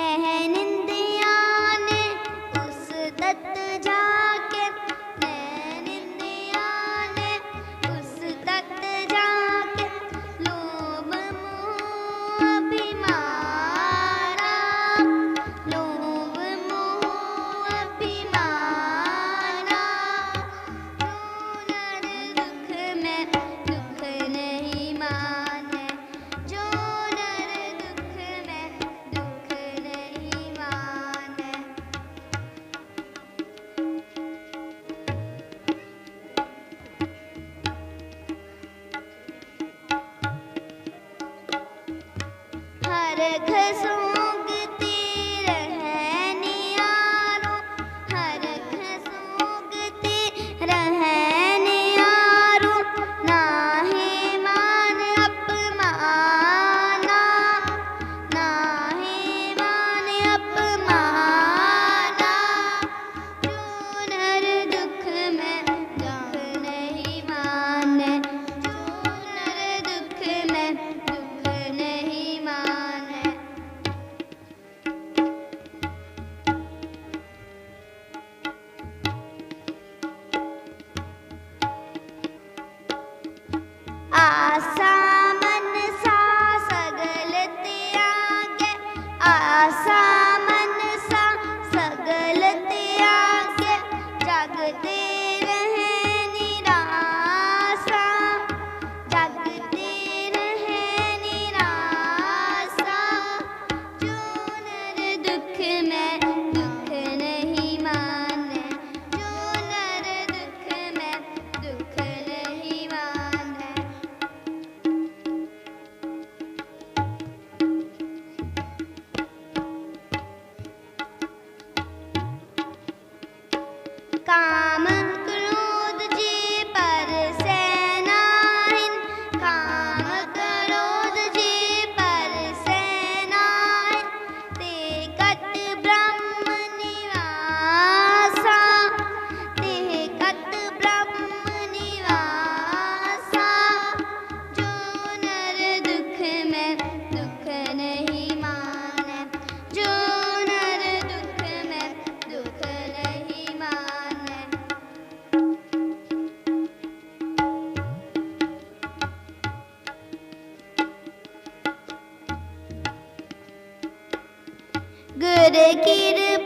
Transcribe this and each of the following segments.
नहन purpose Hare か করে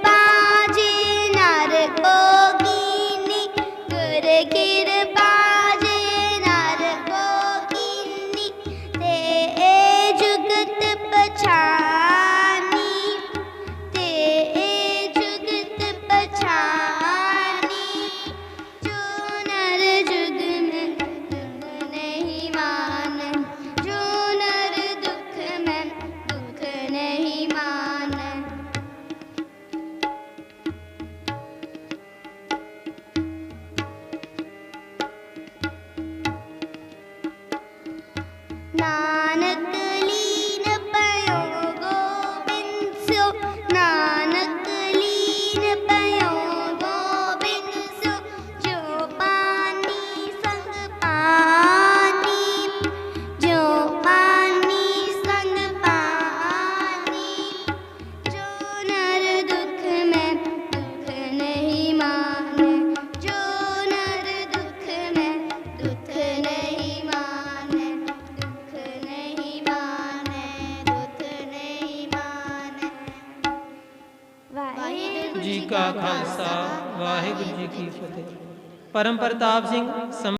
ਜੀ ਕਾ ਖਾਲਸਾ ਵਾਹਿਗੁਰੂ ਜੀ ਕੀ ਫਤਿਹ। ਪਰਮ ਪ੍ਰਤਾਪ ਸਿੰਘ